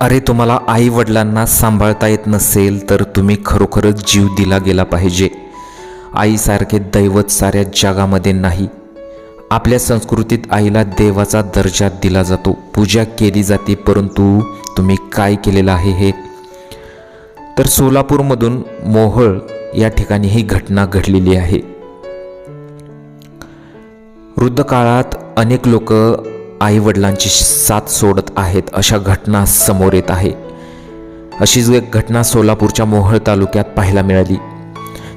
अरे तुम्हाला आई वडिलांना सांभाळता येत नसेल तर तुम्ही खरोखरच जीव दिला गेला पाहिजे. आईसारखे दैवत साऱ्या जगामध्ये नाही. आपल्या संस्कृतीत आईला देवाचा दर्जा दिला जातो. पूजा केली जाते परंतु तुम्ही काय केलेलं आहे हे? तर सोलापूरमधून मोहळ या ठिकाणी ही घटना घडलेली आहे. वृद्ध काळात अनेक लोक आई वडिलांची साथ सोडत आहेत अशा घटना समोर येत आहे. अशीच एक घटना सोलापूरच्या मोहळ तालुक्यात पाहायला मिळाली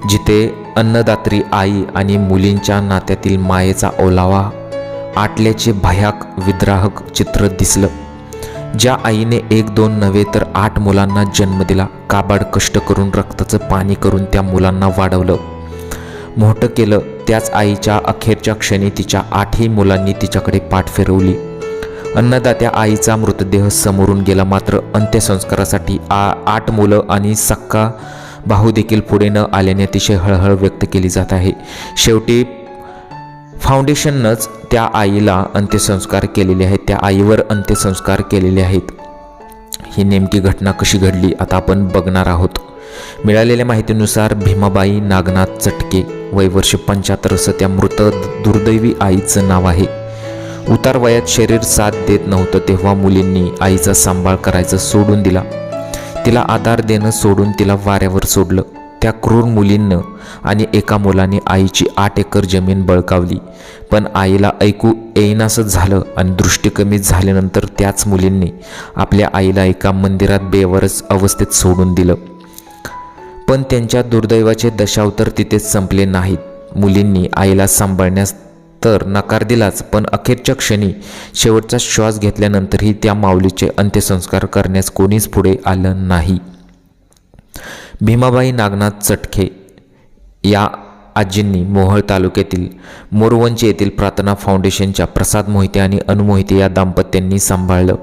जिथे अन्नदात्री आई आणि मुलींच्या नात्यातील मायेचा ओलावा आटल्याचे भयाक विद्राहक चित्र दिसलं. ज्या आईने एक दोन नव्हे तर आठ मुलांना जन्म दिला काबाड कष्ट करून रक्ताचं पाणी करून त्या मुलांना वाढवलं. मोठं केलं त्याच आईच्या अखेरच्या क्षणी तिच्या आठही मुलांनी तिच्याकडे पाठ फिरवली. अन्नदात्या आईचा मृतदेह समोरून गेला मात्र अंत्यसंस्कारासाठी आ आठ मुलं आणि सक्का भाऊ देखील पुढे न आल्याने अतिशय हळहळ व्यक्त केली जात आहे. शेवटी फाउंडेशननंच त्या आईला अंत्यसंस्कार केलेले आहेत. त्या आईवर अंत्यसंस्कार केलेले आहेत. ही नेमकी घटना कशी घडली आता आपण बघणार आहोत. मिळालेल्या माहितीनुसार भीमाबाई नागनाथ चटके वय वर्ष पंच्याहत्तर असं त्या मृत दुर्दैवी आईचं नाव आहे. उतार वयात शरीर साथ देत नव्हतं तेव्हा मुलींनी आईचा सांभाळ करायचं सोडून दिला. तिला आधार देणं सोडून तिला वाऱ्यावर सोडलं. त्या क्रूर मुलींनं आणि एका मुलाने आईची आठ एकर जमीन बळकावली. पण आईला ऐकू येईनासं झालं आणि दृष्टी कमी झाल्यानंतर त्याच मुलींनी आपल्या आईला एका मंदिरात बेवरच अवस्थेत सोडून दिलं. पण त्यांच्या दुर्दैवाचे दशावतर तिथेच संपले नाहीत. मुलींनी आईला सांभाळण्यास तर नकार दिलाच पण अखेरच्या क्षणी शेवटचा श्वास घेतल्यानंतरही त्या माऊलीचे अंत्यसंस्कार करण्यास कोणीच पुढे आलं नाही. भीमाबाई नागनाथ चटखे या आजींनी मोहळ तालुक्यातील मोरवंची येथील प्रार्थना फाउंडेशनच्या प्रसाद मोहिते आणि अनुमोहिते या दाम्पत्यांनी सांभाळलं.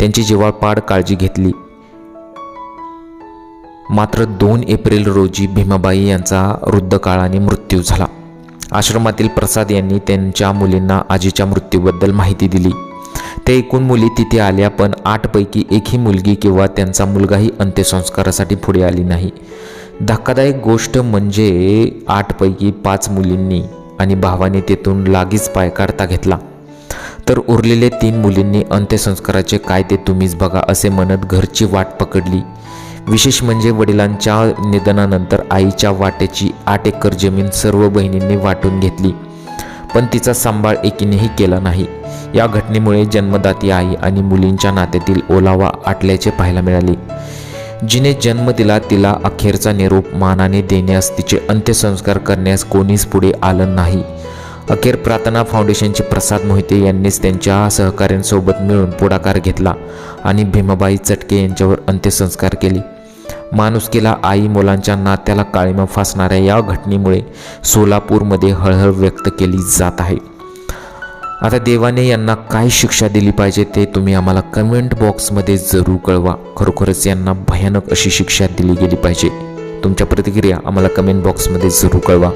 त्यांची जीवाळपाड काळजी घेतली. मात्र दोन एप्रिल रोजी भीमाबाई यांचा वृद्ध काळाने मृत्यू झाला. आश्रमातील प्रसाद यांनी त्यांच्या मुलींना आजीच्या मृत्यूबद्दल माहिती दिली. ते एकूण मुली तिथे आल्या पण आठपैकी एकही मुलगी किंवा त्यांचा मुलगाही अंत्यसंस्कारासाठी पुढे आली नाही. धक्कादायक गोष्ट म्हणजे आठपैकी पाच मुलींनी आणि भावाने तेथून लागीच पाय काढता घेतला. तर उरलेले तीन मुलींनी अंत्यसंस्काराचे काय ते तुम्हीच बघा असे म्हणत घरची वाट पकडली. विशेष म्हणजे वडिलांच्या निधनानंतर आईच्या वाटेची आठ एकर जमीन सर्व बहिणींनी वाटून घेतली. पण तिचा सांभाळ एकीनेही केला नाही. या घटनेमुळे जन्मदाती आई आणि मुलींच्या नात्यातील ओलावा आटल्याचे पाहायला मिळाले. जिने जन्म दिला तिला अखेरचा निरोप मानाने देण्यास तिचे अंत्यसंस्कार करण्यास कोणीच पुढे आलं नाही. अखेर प्रार्थना फाउंडेशनचे प्रसाद मोहिते यांनीच त्यांच्या सहकाऱ्यांसोबत मिळून पुढाकार घेतला आणि भीमाबाई चटके यांच्यावर अंत्यसंस्कार केले. माणुसकीला आई मुलांच्या नात्याला काळीमा फासणाऱ्या या घटनेमुळे सोलापूरमध्ये हळहळ व्यक्त केली जात आहे. आता देवाने यांना काय शिक्षा दिली पाहिजे ते तुम्ही आम्हाला कमेंट बॉक्समध्ये जरूर कळवा. खरोखरच यांना भयानक अशी शिक्षा दिली गेली पाहिजे. तुमच्या प्रतिक्रिया आम्हाला कमेंट बॉक्समध्ये जरूर कळवा.